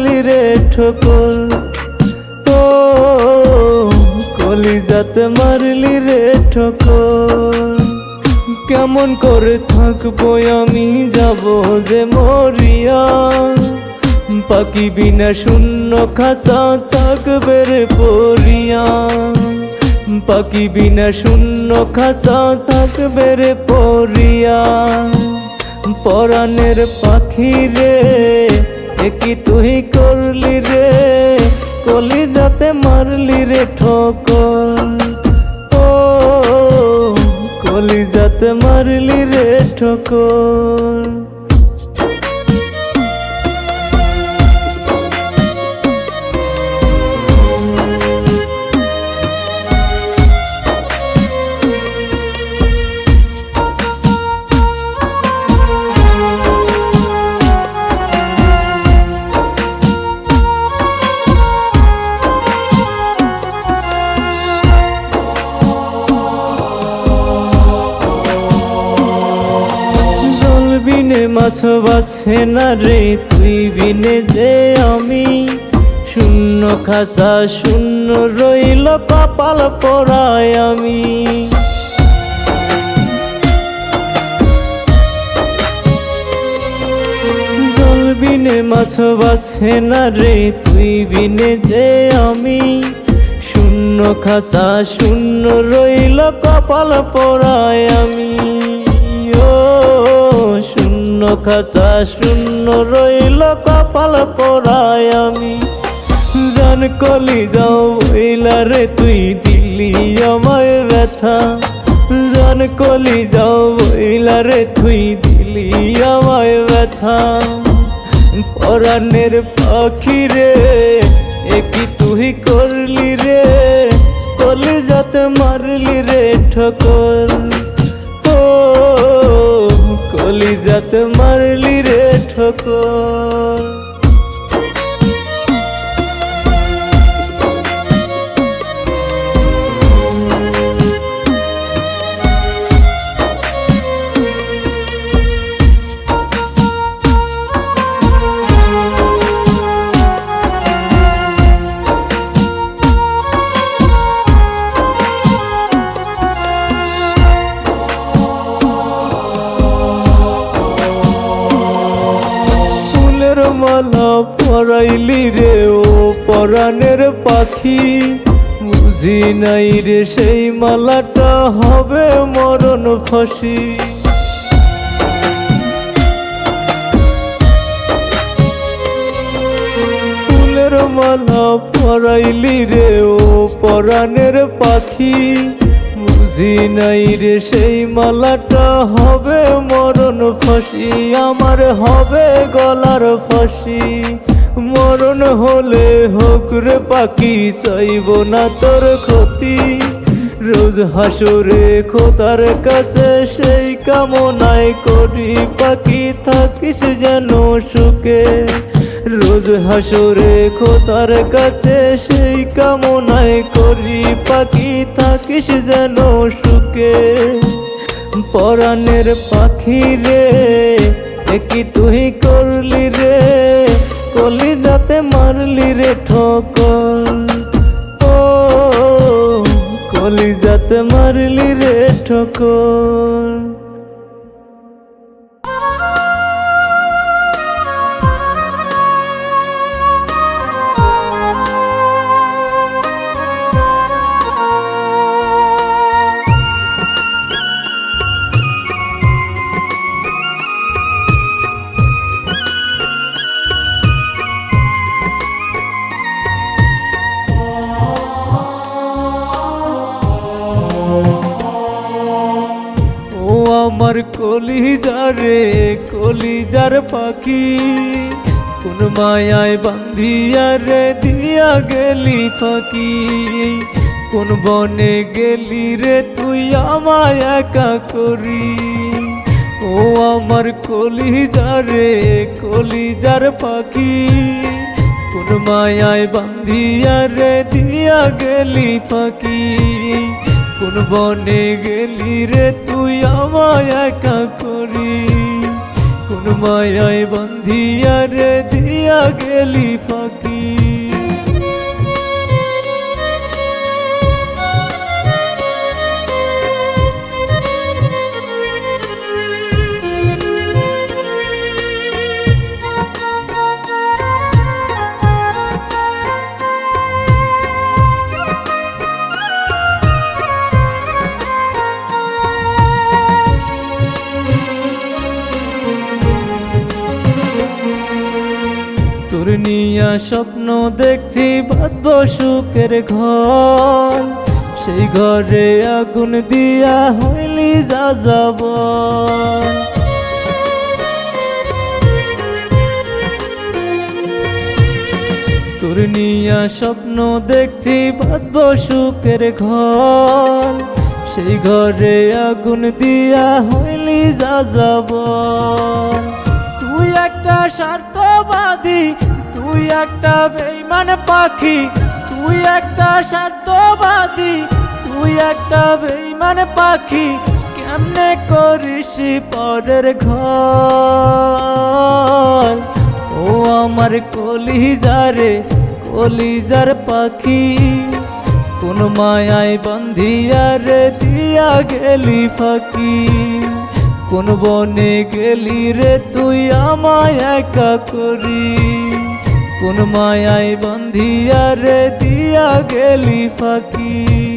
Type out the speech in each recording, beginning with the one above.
মারলি রে ঠোকর ও কলি যাতে মারলি রে ঠোকর কেমন করে থাকব আমি? যাব যে মরিয়া। পাখি বিনা শূন্য খাসা থাকবে রে পরিয়া। পাখি বিনা শূন্য খাসা থাকবে রে পরিয়া। পরাণের পাখি রে একই তুই করলি রে? কলি যাতে মারলি রে ঠোক ও কলি যাতে মারলি রে ঠোকর। রে তুই বিনে যে আমি শূন্য খাসা শূন্য রইল কপাল পরায় আমি। বিনে মাছ বাছে না রে তুই বিনে যে আমি শূন্য খাঁচা শূন্য রইল কপাল পরায় আমি। খাঁচা শূন্য রইল, কপাল পরায় আমি। জান কলি যাও বইলা রে তুই দিল্লি আমায় ব্যথা। জান কলি যাও বইলা রে তুই দিলি আমায় ব্যথা। পরাণের পাখি রে একই তুই করলি রে? কলি যাতে মারলি রে, ঠকর। কলি মারলি রে ঠকর। পরাণের পাখি। বুঝি নাই রে সেই মালাটা হবে মরণ ফাঁসি। ফুলের মালা পরাইলি রে ও পরাণের পাখি। বুঝি নাই রে সেই মালাটা হবে মরণ ফাঁসি। আমার হবে গলার ফাঁসি। মরণ হলে হোক রে পাখি, চাইব না তোর ক্ষতি। রোজ হাসরে খোদার কাছে সেই কামনায় করি, পাখি থাকিস যেন সুখে। রোজ হাসরে খোদার কাছে সেই কামনায় করি, পাখি থাকিস যেন সুখে। পরাণের পাখি রে একই তুই করলি রে? আমার কলিজারে কলিজার পাখি। কোন মায়ায় বান্ধিয়া রে দিয়া গেলি ফাঁকি। কোন বনে গেলি রে তুই আমায় একা করি। ও আমার কলিজারে কলিজার পাখি। কোন মায়ায় বান্ধিয়া রে দিয়া গেলি ফাঁকি। কোন বনে গেলি রে তুই আমায় একা করি? কোন মায়ায় বন্ধিয়া রে দিয়া গেলি ফাঁকি? নিয়া স্বপ্ন দেখছি বাঁধব সুখের ঘর। সেই ঘরে আগুন দিয়া হইলি যা যাব তোর নিয়া স্বপ্ন দেখছি বাঁধব সুখের ঘর। সেই ঘরে আগুন দিয়া হইলি যা যাব তুই একটা স্বার্থবাদী তুই একটা বেইমান পাখি, তুই একটা স্বার্থবাদী, তুই একটা বেইমান পাখি, কেমনে করিস পরের ঘর? ও আমার কলিজারে, কলিজার পাখি, কোন মায়ায় বন্ধিয়া রে দিয়া গেলি ফাঁকি? কোন বনে গেলি রে তুই আমায় একা করি কোন মায়ায় বন্ধিয়া দিয়া গেলি ফাঁকি।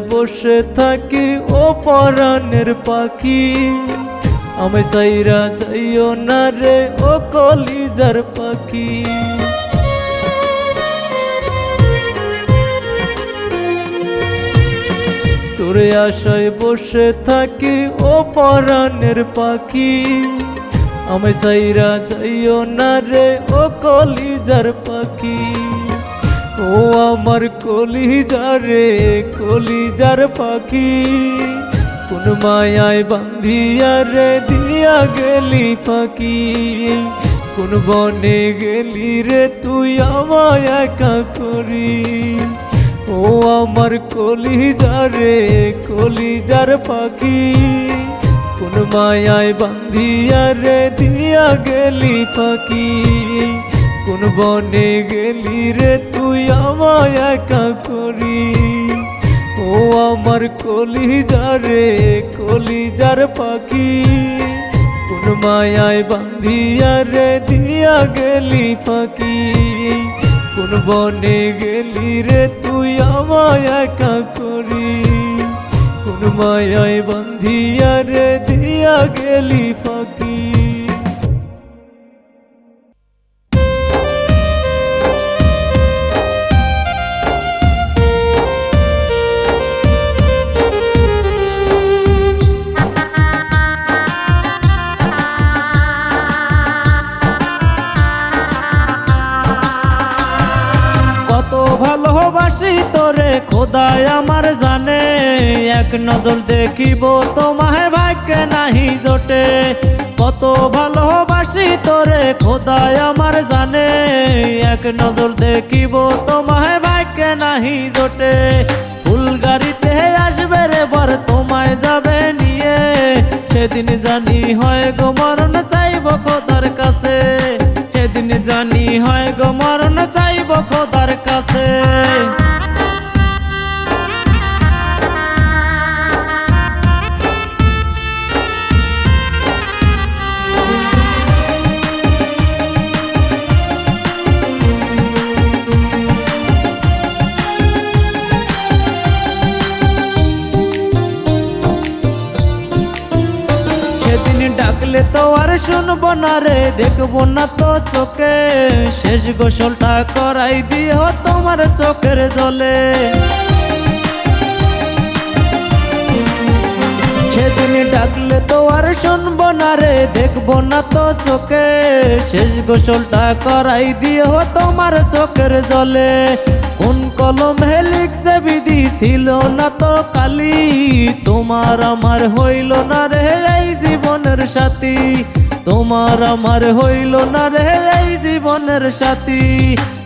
বসে থাকি ও পরাণের পাখি। আমি সাইরা যাইও না রে, ও কলিজার পাখি। তোরে আশায় বসে থাকি ও পরাণের পাখি। আমি সাইরা যাইও না রে, ও কলিজার পাখি। ও আমার কলিজারে কলিজার পাখি। কোন মায়ায় বান্ধিয়া রে দিয়া গেলি পাখি কোন বনে গেলি রে তুই আমায় একা করি। ও আমার কলিজারে কলিজার পাখি। কোন মায়ায় বান্ধিয়া রে দিয়া গেলি পাখি বনে গেলি রে তুই আমায় একা করি। ও আমার কলিজারে কলিজার পাখি। কোন মায়ায় বান্ধিয়া রে দিয়া গেলি পাখি কোন বনে গেলি রে তুই আমায় একা করি। কোন মায়ায় বান্ধিয়া রে দিয়া গেলি পাখি এক নজর দেখিব তোমায় ভাগ্যে নাহি জোটে। কত ভালোবাসি তোরে খোদায় আমার জানে। এক নজর দেখিব তোমায় ভাগ্যে নাহি জোটে। ফুল গাড়িতে আসবে রে বর, তোমায় যাবে নিয়ে। সেদিন জানি হয় গো, মরণ চাইব খোদার কাছে। সেদিন জানি হয় গো, মরণ চাইব খোদার কাছে। শুনব না রে দেখব না তো চোখে। শেষ গোসলটা করাই দিও তোমার চোখের জলে। ডাকলে তো আর শুনব না রে, দেখব না তো চোখে। শেষ গোসলটা করাই দিও তোমার চোখের জলে। কোন কলম হেলিক্সে বিধি ছিল না তো কালি? তোমার আমার হইল না রে এই জীবনের সাথী। তোমার আমার হইল না রে এই জীবনের সাথী।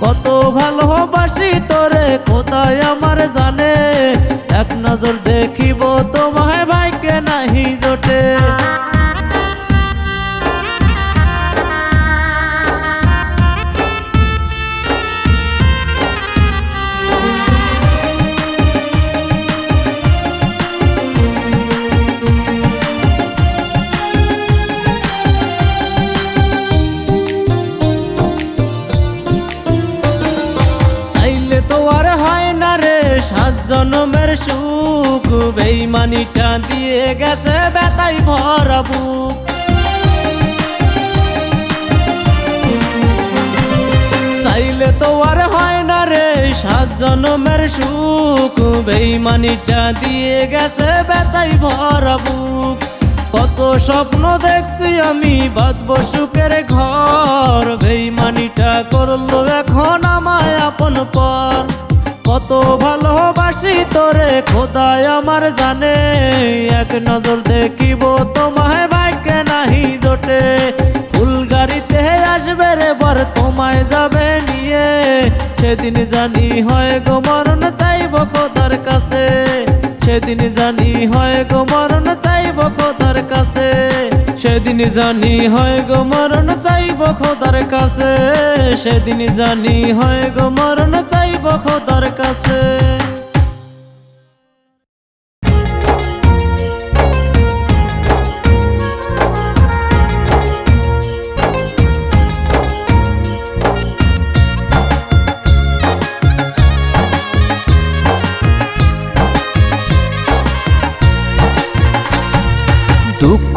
কত ভালোবাসি তোরে, কোথায় আমার জানে? এক নজর দেখিব তোমায় ভাগ্যে নাহি জোটে। জনমের সুখ বেইমানিটা দিয়ে গেছে বেতাই ভরা বুক। চাইলে তো আর হয় না রে, সাত জনমের সুখ বেইমানিটা দিয়ে গেছে বেতাই ভরা বুক। কত স্বপ্ন দেখছি আমি, বাঁধব সুখের ঘর, বেইমানিটা করল এখন আমায় আপন পর। কত ভালোবাসি তোরে খোদায় আমার জানে। এক নজর দেখিব তোমায়, ভাগ্যে নাহি জোটে। ফুল গাড়িতে আসবে রে বর, তোমায় যাবে নিয়ে। সেদিন জানি হয় গো, মরণ চাইব খোদার কাছে। সেদিন জানি হয় গো, মরণ চাইব খোদার কাছে। সেদিন জানি হয় গো মরণ চাইব খোদার কাছে। সেদিন জানি হয় গো মরণ চাইব খোদার কাছে।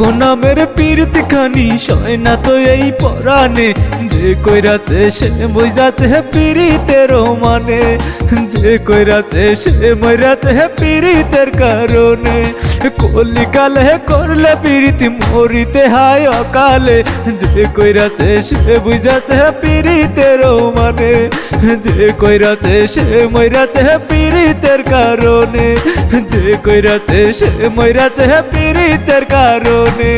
দুঃখ নামের পীড়িত খানি সয় না তো এই পরাণে। যে কইরাছে সে বইজাছে পীড়িতের মানে যে কইরাছে, সে মইরাছে পীড়িতের কারণে। কলিকালে করলে পীড়িত, মরিতে হায় অকালে। যে কইরাছে, সে বুঝাছে পীড়িতের মানে যে কইরাছে, সে মইরাছে পীড়িতের কারণে। যে কইরাছে, সে মইরাছে পীড়িতের কারণে।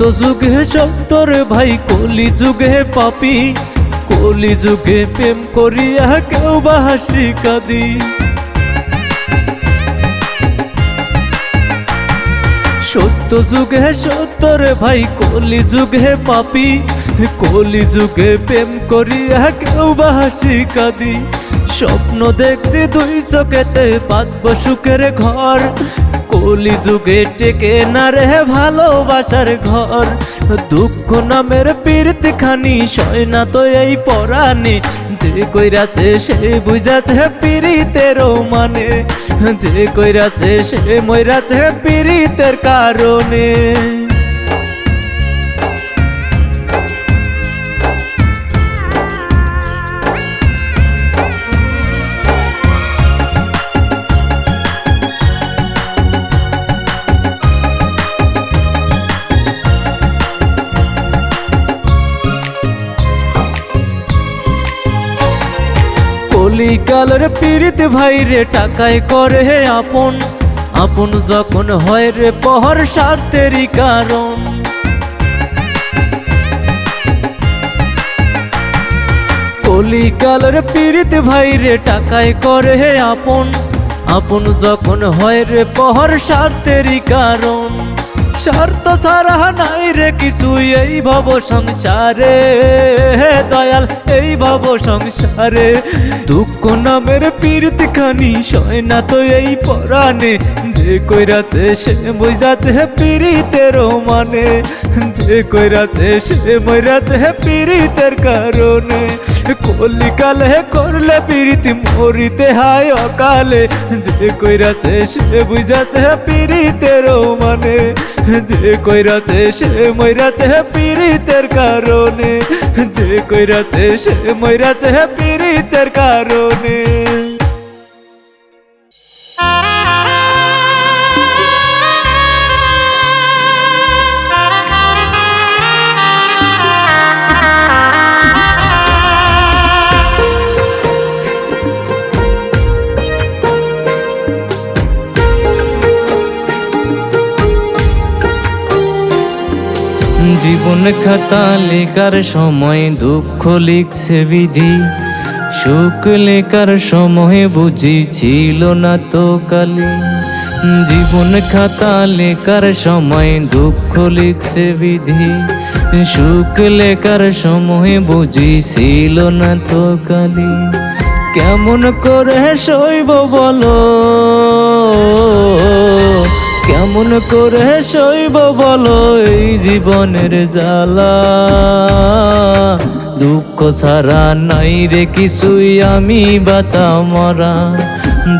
সত্য যুগে সত্তর ভাই, কলি যুগে পাপি। কলি যুগে প্রেম করিয়া কেউ বা হাসি কাঁদি। সত্য যুগে সত্তর ভাই, কলি যুগে পাপি। কলি যুগে প্রেম করিয়া কেউ বা হাসি কাঁদি। স্বপ্ন দেখছি দুই চোখেতে পাতব সুখের ঘর। কলি যুগে টেকে না রে ভালোবাসার ঘর। দুঃখ নামের পীরতি খানি সয় না তো এই পরাণে। যে কইরাছে সে বুঝাছে পীড়িতেরও মানে যে কইরাছে সে মইরাছে পীড়িতের কারণে। কলিকালের পীড়িত ভাই রে টাকায় করে হে আপন। আপন যখন হয় রে পহর স্বার্থেরই কারণ। কলিকালের পীড়িত ভাই রে টাকায় করে হে আপন। আপন যখন হয় রে পহর স্বার্থেরই কারণ। স্বার্থ সারা নাই রে কিছুই এই ভব সংসারে। দয়াল, এই ভব সংসারে। দুঃখ নামের পীড়িত খানি সয় না তো এই পরাণে। যে কইরাছে সে বুঝাছে পিরিতের মানে। যে কইরাছে সে মইরাছে পিরিতের কারণে। কলিকালে করলে পিরিতি মরিতে হায় অকালে। যে কইরাছে সে বুঝাছে পিরিতের মানে যে কইরাছে সে মইরাছে পিরিতের কারণে। যে কইরাছে সে মইরাছে পিরিতের কারণে। জীবন খাতা লেখার সময় দুঃখ লিখছে বিধি। সুখ লেখার সময় বুঝি ছিল না তো কালি। জীবন খাতা লেখার সময় দুঃখ লিখছে বিধি। সুখ লেখার সময় বুঝি ছিল না তো কালি। কেমন করে সইব বলো? কেমন করে শৈব বলো এই জীবনের জ্বালা? দুঃখ ছাড়া নাই রে কিছুই আমি বাঁচা মরা।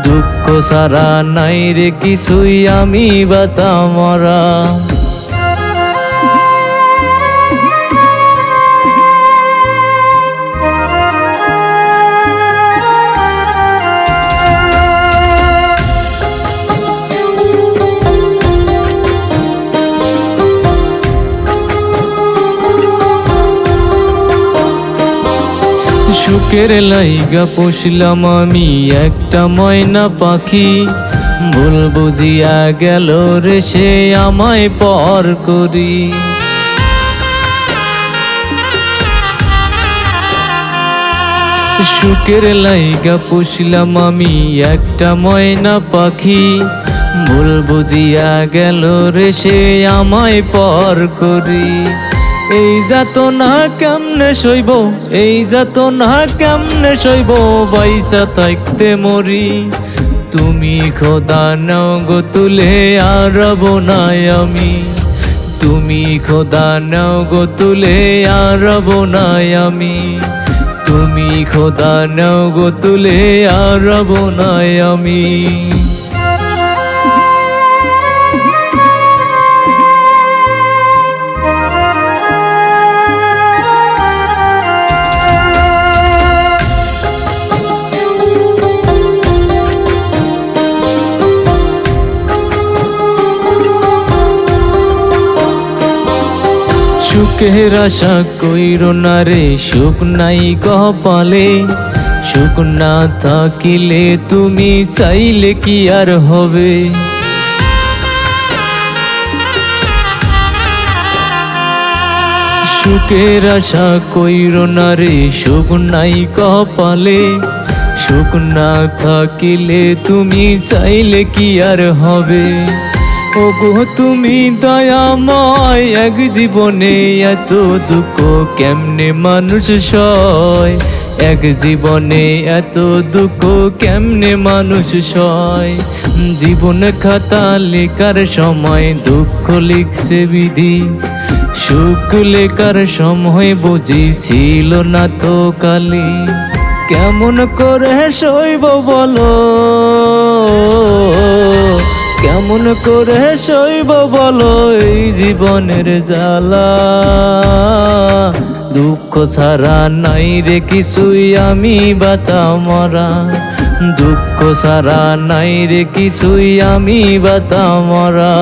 দুঃখ সারা নাই রে কিছুই আমি বাঁচা মরা। সুখের লাইগা পুষলাম আমি একটা ময়না পাখি। ভুল বুঝিয়া গেল রে সে আমায় পর করি। সুখের লাইগা পুষলাম আমি একটা ময়না পাখি। ভুল বুঝিয়া গেল রে সে আমায় পর করি। এই যাত না কেমনে সইব? এই যাত না কেমনে সইব? বাইসা থাকতে মরি। তুমি খোদা নাও গো, তুলে আর নাই আমি। তুমি খোদা নাও গো, তুলে আর নাই আমি। তুমি খোদা নাও গো, তুলে আর নাই আমি। সুখের আশা কইর না রে, সুখ নাই কপালে। সুখ না থাকিলে তুমি চাইলে কি আর হবে? সুখের আশা কইর না রে, সুখ নাই কপালে। সুখ না থাকিলে তুমি চাইলে কি আর হবে? ওগো, তুমি দয়াময়, এক জীবনে এত দুঃখ কেমনে মানুষ সয়? এক জীবনে এত দুঃখ কেমনে মানুষ সয়? জীবন খাতা লেখার সময় দুঃখ লিখছে বিধি। সুখ লেখার সময় বুঝি ছিল না তো কালি। কেমন করে সইব বলো? কেমন করে সইব বলো এই জীবনের জ্বালা? দুঃখ ছাড়া নাই রে কিছুই আমি বাঁচা মরা। দুঃখ ছাড়া নাই রে কিছুই আমি বাঁচা মরা।